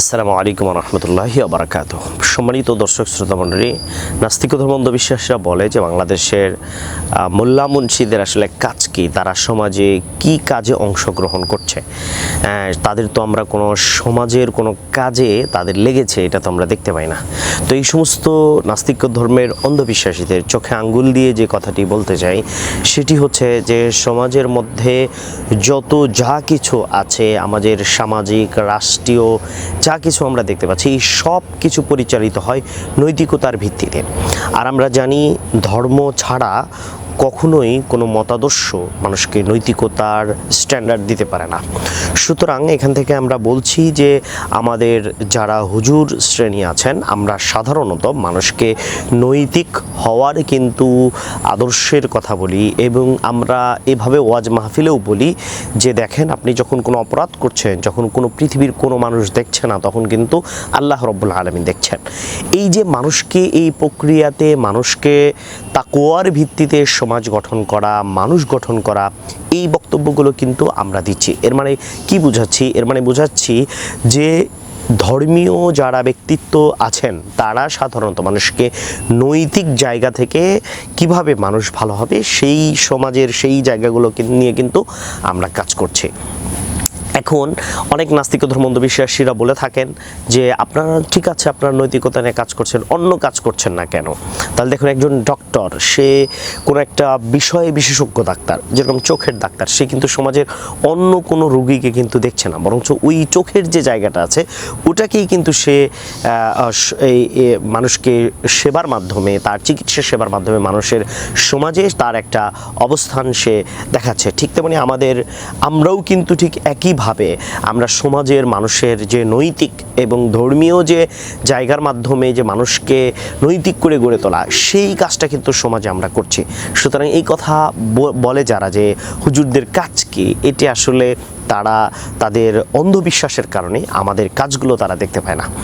আসসালামু আলাইকুম রহমতুল্লাহি আবরাকাত সম্মানিত দর্শক শ্রোতা মণ্ডলী, নাস্তিক ধর্ম অন্ধবিশ্বাসীরা বলে যে বাংলাদেশের মোল্লা মুন্সিদের আসলে কাজ কি? তারা সমাজে কি কাজে অংশগ্রহণ করছে? তাদের তো আমরা কোনো সমাজের কোনো কাজে তাদের লেগেছে, এটা তো আমরা দেখতে পাই না। তো এই সমস্ত নাস্তিক ধর্মের অন্ধবিশ্বাসীদের চোখে আঙ্গুল দিয়ে যে কথাটি বলতে চাই, সেটি হচ্ছে যে সমাজের মধ্যে যত যা কিছু আছে, আমাদের সামাজিক, রাষ্ট্রীয় যা কিছু আমরা দেখতে পাচ্ছি, এই সব কিছু পরিচালিত হয় নৈতিকতার ভিত্তিতে। আর আমরা জানি ধর্ম ছাড়া কখনোই কোনো মতাদর্শ মানুষকে নৈতিকতার স্ট্যান্ডার্ড দিতে পারে না। সুতরাং এখান থেকে আমরা বলছি যে আমাদের যারা হুজুর শ্রেণি আছেন, আমরা সাধারণত মানুষকে নৈতিক হওয়ার কিন্তু আদর্শের কথা বলি এবং আমরা এভাবে ওয়াজ মাহফিলেও বলি যে দেখেন, আপনি যখন কোনো অপরাধ করছেন, যখন কোনো পৃথিবীর কোনো মানুষ দেখছে না, তখন কিন্তু আল্লাহ রব্বুল আলমিন দেখছেন। এই যে মানুষকে এই প্রক্রিয়াতে, মানুষকে তাকোয়ার ভিত্তিতে সমাজ গঠন করা, মানুষ গঠন করা, এই বক্তব্যগুলো কিন্তু আমরা দিচ্ছি। এর মানে কি বুঝাচ্ছি? এর মানে বুঝাচ্ছি যে ধর্মীয় যারা ব্যক্তিত্ব আছেন, তারা সাধারণত মানুষকে নৈতিক জায়গা থেকে কীভাবে মানুষ ভালো হবে, সেই সমাজের সেই জায়গাগুলোকে নিয়ে কিন্তু আমরা কাজ করছি। এখন অনেক নাস্তিক ধর্মন্ধ বিশ্বাসীরা বলে থাকেন যে আপনারা ঠিক আছে, আপনারা নৈতিকতা নিয়ে কাজ করছেন, অন্য কাজ করছেন না কেন? তাহলে দেখুন একজন ডক্টর সে কোনো একটা বিষয়ে বিশেষজ্ঞ ডাক্তার, যেরকম চোখের ডাক্তার, সে কিন্তু সমাজের অন্য কোনো রুগীকে কিন্তু দেখছে না। বরঞ্চ ওই চোখের যে জায়গাটা আছে, ওটাকেই কিন্তু সে এই মানুষকে সেবার মাধ্যমে, তার চিকিৎসা সেবার মাধ্যমে মানুষের সমাজে তার একটা অবস্থান সে দেখাচ্ছে। ঠিক তেমনি আমাদের, আমরাও কিন্তু ঠিক একইভাবে আমরা সমাজের মানুষের যে নৈতিক এবং ধর্মীয় যে জায়গার মাধ্যমে যে মানুষকে নৈতিক করে গড়ে তোলা, সেই কাজটা কিন্তু সমাজে আমরা করছি। সুতরাং এই কথা বলে যারা যে হুজুরদের কাজ কি, এটি আসলে তারা তাদের অন্ধবিশ্বাসের কারণে আমাদের কাজগুলো তারা দেখতে পায় না।